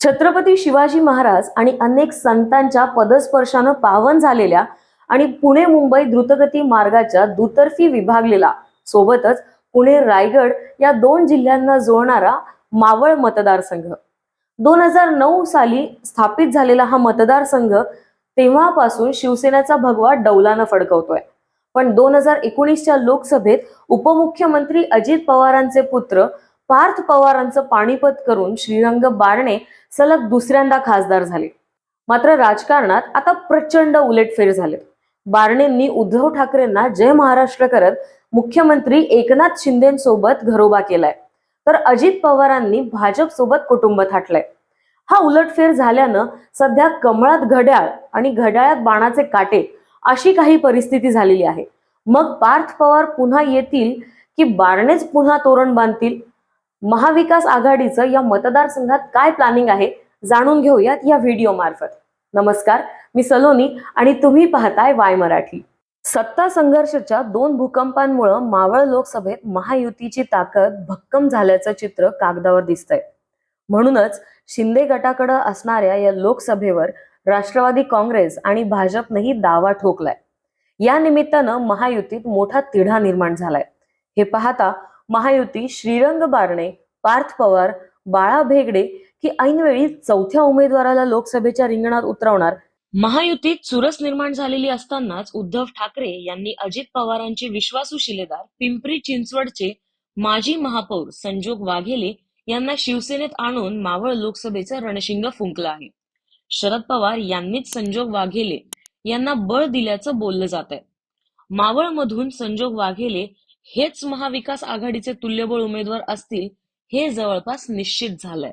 छत्रपती शिवाजी महाराज आणि अनेक संतांच्या पदस्पर्शानं पावन झालेल्या आणि पुणे मुंबई द्रुतगती मार्गाच्या दुतर्फी विभागलेला सोबतच पुणे रायगड या दोन जिल्ह्यांना जोडणारा मावळ मतदारसंघ. दोन हजार नऊ साली स्थापित झालेला हा मतदारसंघ तेव्हापासून शिवसेनेचा भगवा डौलानं फडकवतोय. पण दोन हजार एकोणीसच्या लोकसभेत उपमुख्यमंत्री अजित पवारांचे पुत्र पार्थ पवारांचं पाणीपत करून श्रीरंग बारणे सलग दुसऱ्यांदा खासदार झाले. मात्र राजकारणात आता प्रचंड उलटफेर झाले बारणेंनी उद्धव ठाकरेंना जय महाराष्ट्र करत मुख्यमंत्री एकनाथ शिंदेसोबत घरोबा केलाय. तर अजित पवारांनी भाजप सोबत कुटुंब थाटलंय. हा उलटफेर झाल्यानं सध्या कमळात घड्याळ आणि घड्याळात बाणाचे काटे अशी काही परिस्थिती झालेली आहे. मग पार्थ पवार पुन्हा येतील की बारणेच पुन्हा तोरण बांधतील? महाविकास आघाडीचं या मतदारसंघात काय प्लॅनिंग आहे जाणून घेऊयात या व्हिडिओ मार्फत. नमस्कार मी सलोनी आणि तुम्ही पाहताय वाय मराठी. सत्ता संघर्षाच्या दोन भूकंपांमुळे मावळ लोकसभेत महायुतीची ताकद भक्कम झाल्याचं चित्र कागदावर दिसतंय. म्हणूनच शिंदे गटाकडे असणाऱ्या या लोकसभेवर राष्ट्रवादी काँग्रेस आणि भाजपनेही दावा ठोकलाय. या निमित्तानं महायुतीत मोठा तिढा निर्माण झालाय. हे पाहता महायुती श्रीरंग बारणे पार्थ पवार बाळा भेगडे की ऐनवेळी चौथ्या उमेदवाराला लोकसभेच्या रिंगणात उतरवणार? महायुतीत चुरस निर्माण झालेली असतानाच उद्धव ठाकरे यांनी अजित पवारांचे विश्वासू शिलेदार पिंपरी चिंचवडचे माजी महापौर संजोग वाघेले यांना शिवसेनेत आणून मावळ लोकसभेचा रणशिंग फुंकला आहे. शरद पवार यांनीच संजोग वाघेले यांना बळ दिल्याचं बोललं जात आहे मावळ मधून संजोग वाघेले हेच महाविकास आघाडीचे तुल्यबळ उमेदवार असतील हे जवळपास निश्चित झालंय.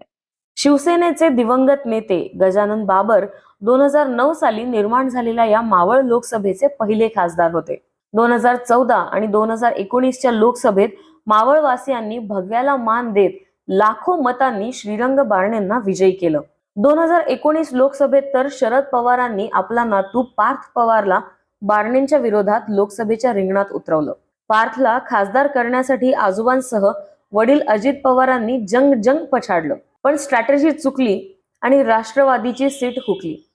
शिवसेनेचे दिवंगत नेते गजानन बाबर दोन हजार नऊ साली निर्माण झालेल्या या मावळ लोकसभेचे पहिले खासदार होते. दोन हजार चौदा आणि दोन हजार एकोणीसच्या लोकसभेत मावळवासियांनी भगव्याला मान देत लाखो मतांनी श्रीरंग बारणेंना विजयी केलं. दोन हजार एकोणीस लोकसभेत तर शरद पवारांनी आपला नातू पार्थ पवारला बारणेंच्या विरोधात लोकसभेच्या रिंगणात उतरवलं. पार्थला खासदार करण्यासाठी आजोबांसह वडील अजित पवारांनी जंग जंग पछाडलं. पण स्ट्रॅटेजी चुकली आणि राष्ट्रवादीची सीट हुकली.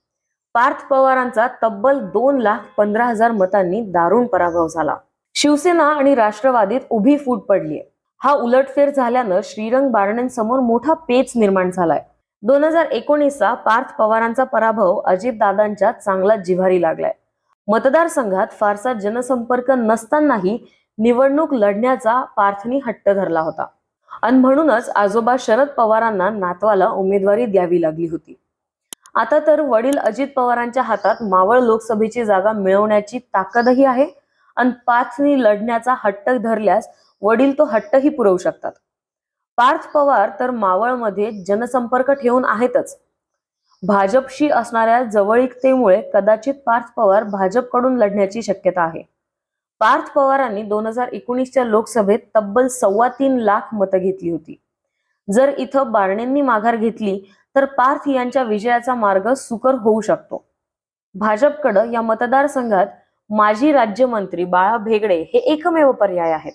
पार्थ पवारांचा तब्बल दोन लाख पंधरा हजार मतांनी दारुण पराभव झाला. शिवसेना आणि राष्ट्रवादीत उभी फूट पडलीय हा उलटफेर झाल्यानं श्रीरंग बारणेंसमोर मोठा पेच निर्माण झालाय. दोन हजार एकोणीसचा पार्थ पवारांचा पराभव अजितदादांच्या चांगला जिव्हारी लागलाय. मतदारसंघात फारसा जनसंपर्क नसतानाही निवडणूक लढण्याचा पार्थनी हट्ट धरला होता. आणि म्हणूनच आजोबा शरद पवारांना नातवाला उमेदवारी द्यावी लागली होती. आता तर वडील अजित पवारांच्या हातात मावळ लोकसभेची जागा मिळवण्याची ताकदही आहे. आणि पार्थनी लढण्याचा हट्ट धरल्यास वडील तो हट्टही पुरवू शकतात. पार्थ पवार तर मावळमध्ये जनसंपर्क ठेवून आहेतच. भाजपशी असणाऱ्या जवळीकतेमुळे कदाचित पार्थ पवार भाजपकडून लढण्याची शक्यता आहे. पार्थ पवारांनी दोन हजार एकोणीसच्या लोकसभेत तब्बल सव्वा तीन लाख मतं घेतली होती. जर इथं बारणेंनी माघार घेतली तर पार्थ यांच्या विजयाचा मार्ग सुकर होऊ शकतो. भाजपकडं या मतदारसंघात माजी राज्यमंत्री बाळा भेगडे हे एकमेव पर्याय आहेत.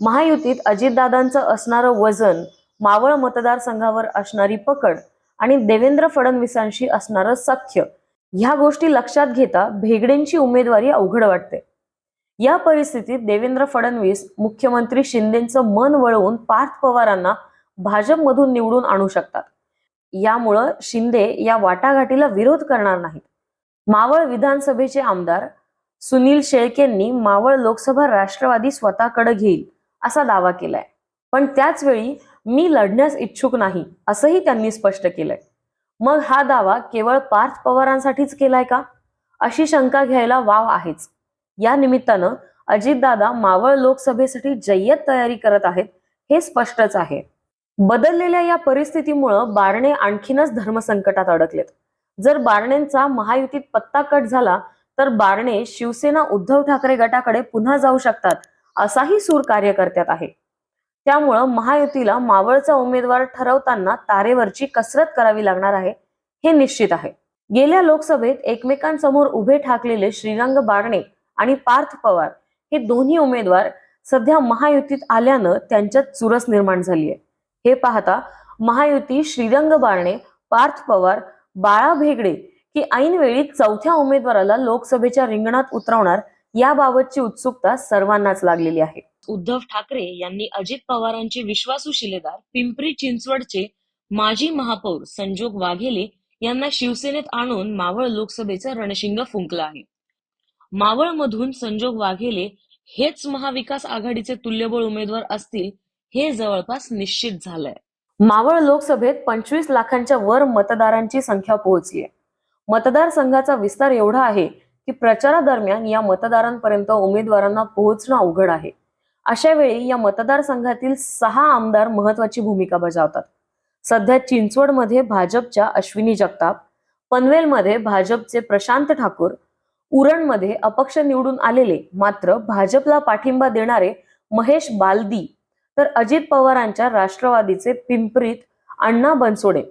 महायुतीत अजितदादांचं असणारं वजन मावळ मतदारसंघावर असणारी पकड आणि देवेंद्र फडणवीसांशी असणारं सख्य ह्या गोष्टी लक्षात घेता भेगडेंची उमेदवारी अवघड वाटते. या परिस्थितीत देवेंद्र फडणवीस मुख्यमंत्री शिंदेचं मन वळवून पार्थ पवारांना भाजपमधून निवडून आणू शकतात. यामुळं शिंदे या वाटाघाटीला विरोध करणार नाहीत. मावळ विधानसभेचे आमदार सुनील शेळकेंनी मावळ लोकसभा राष्ट्रवादी स्वतःकडे घेईल असा दावा केलाय. पण त्याच वेळी मी लढण्यास इच्छुक नाही असंही त्यांनी स्पष्ट केलंय. मग हा दावा केवळ पार्थ पवारांसाठीच केलाय का? अशी शंका घ्यायला वाव आहेच. या निमित्तानं अजितदादा मावळ लोकसभेसाठी जय्यत तयारी करत आहेत हे स्पष्टच आहे. बदललेल्या या परिस्थितीमुळं बारणे आणखीनच धर्मसंकटात अडकलेत. जर बारणेंचा महायुतीत पत्ता कट झाला तर बारणे शिवसेना उद्धव ठाकरे गटाकडे पुन्हा जाऊ शकतात असाही सूर कार्यकर्त्यात आहे. त्यामुळं महायुतीला मावळचा उमेदवार ठरवताना तारेवरची कसरत करावी लागणार आहे हे निश्चित आहे. गेल्या लोकसभेत एकमेकांसमोर उभे ठाकलेले श्रीरंग बारणे आणि पार्थ पवार हे दोन्ही उमेदवार सध्या महायुतीत आल्यानं त्यांच्यात चुरस निर्माण झाली आहे हे पाहता महायुती श्रीरंग बारणे पार्थ पवार बाळा भेगडे की ऐनवेळी चौथ्या उमेदवाराला लोकसभेच्या रिंगणात उतरवणार याबाबतची उत्सुकता सर्वांनाच लागलेली आहे. उद्धव ठाकरे यांनी अजित पवारांचे विश्वासू शिलेदार पिंपरी चिंचवडचे माजी महापौर संजोग वाघेले यांना शिवसेनेत आणून मावळ लोकसभेचं रणशिंग फुंकलं आहे. मावळमधून संजोग वाघेले हेच महाविकास आघाडीचे तुल्यबळ उमेदवार असतील हे जवळपास निश्चित झालंय. मावळ लोकसभेत पंचवीस लाखांच्या वर मतदारांची संख्या पोहोचली आहे मतदारसंघाचा विस्तार एवढा आहे की प्रचारादरम्यान या मतदारांपर्यंत उमेदवारांना पोहोचणं अवघड आहे. अशा वेळी या मतदारसंघातील सहा आमदार महत्वाची भूमिका बजावतात. सध्या चिंचवडमध्ये भाजपच्या अश्विनी जगताप पनवेलमध्ये भाजपचे प्रशांत ठाकूर उरणमध्ये अपक्ष निवडून आलेले मात्र भाजपला पाठिंबा देणारे महेश बालदी तर अजित पवारांच्या राष्ट्रवादीचे पिंपरीत अण्णा बनसोडे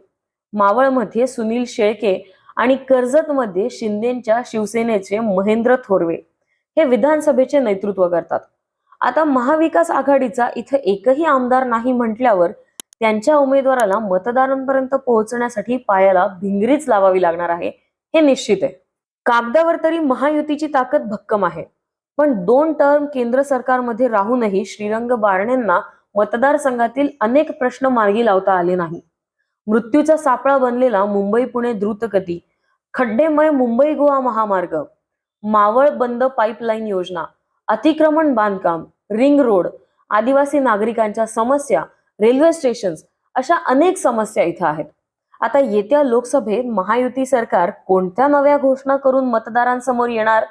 मावळमध्ये सुनील शेळके आणि कर्जतमध्ये शिंदेच्या शिवसेनेचे महेंद्र थोरवे हे विधानसभेचे नेतृत्व करतात. आता महाविकास आघाडीचा इथे एकही आमदार नाही म्हटल्यावर त्यांच्या उमेदवाराला मतदारांपर्यंत पोहोचण्यासाठी पायाला भिंगरीच लावावी लागणार आहे हे निश्चित आहे. कागदावर तरी महायुतीची ताकद भक्कम आहे. पण दोन टर्म केंद्र सरकारमध्ये राहूनही श्रीरंग बारणेंना मतदारसंघातील अनेक प्रश्न मार्गी लावता आले नाही. मृत्यूचा सापळा बनलेला मुंबई पुणे द्रुतगती खड्डेमय मुंबई गोवा महामार्ग मावळ बंद पाईपलाईन योजना अतिक्रमण बांधकाम रिंग रोड आदिवासी नागरिकांच्या समस्या रेल्वे स्टेशन्स अशा अनेक समस्या इथं आहेत. आता येत्या लोकसभेत महायुती सरकार कोणत्या नव्या घोषणा करून मतदारांसमोर येणार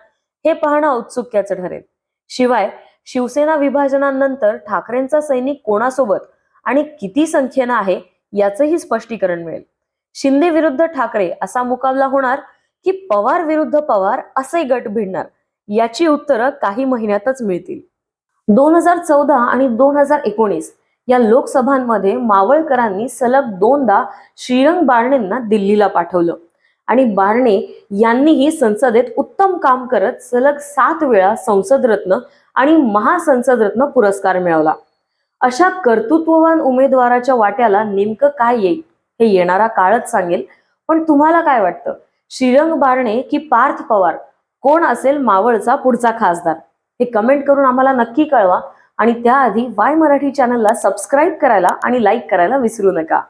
हे पाहणं औत्सुक्याचं ठरेल. शिवाय शिवसेना विभाजनानंतर ठाकरेंचा सैनिक कोणासोबत आणि किती संख्येनं आहे याचंही स्पष्टीकरण मिळेल. शिंदे विरुद्ध ठाकरे असा मुकाबला होणार की पवार विरुद्ध पवार असे गट भिडणार याची उत्तरं काही महिन्यातच मिळतील. दोन हजार चौदा आणि दोन हजार एकोणीस या लोकसभांमध्ये मावळकरांनी सलग दोनदा श्रीरंग बारणेंना दिल्लीला पाठवलं. आणि बारणे यांनीही संसदेत उत्तम काम करत सलग सात वेळा संसद रत्न आणि महासंसद रत्न पुरस्कार मिळवला. अशा कर्तृत्ववान उमेदवाराच्या वाट्याला नेमकं काय येईल हे येणारा काळच सांगेल. पण तुम्हाला काय वाटतं? श्रीरंग बारणे की पार्थ पवार? कोण असेल मावळचा पुढचा खासदार? हे कमेंट करून आम्हाला नक्की कळवा. आणि त्याआधी वाय मराठी चॅनलला सबस्क्राईब करायला आणि लाईक करायला विसरू नका.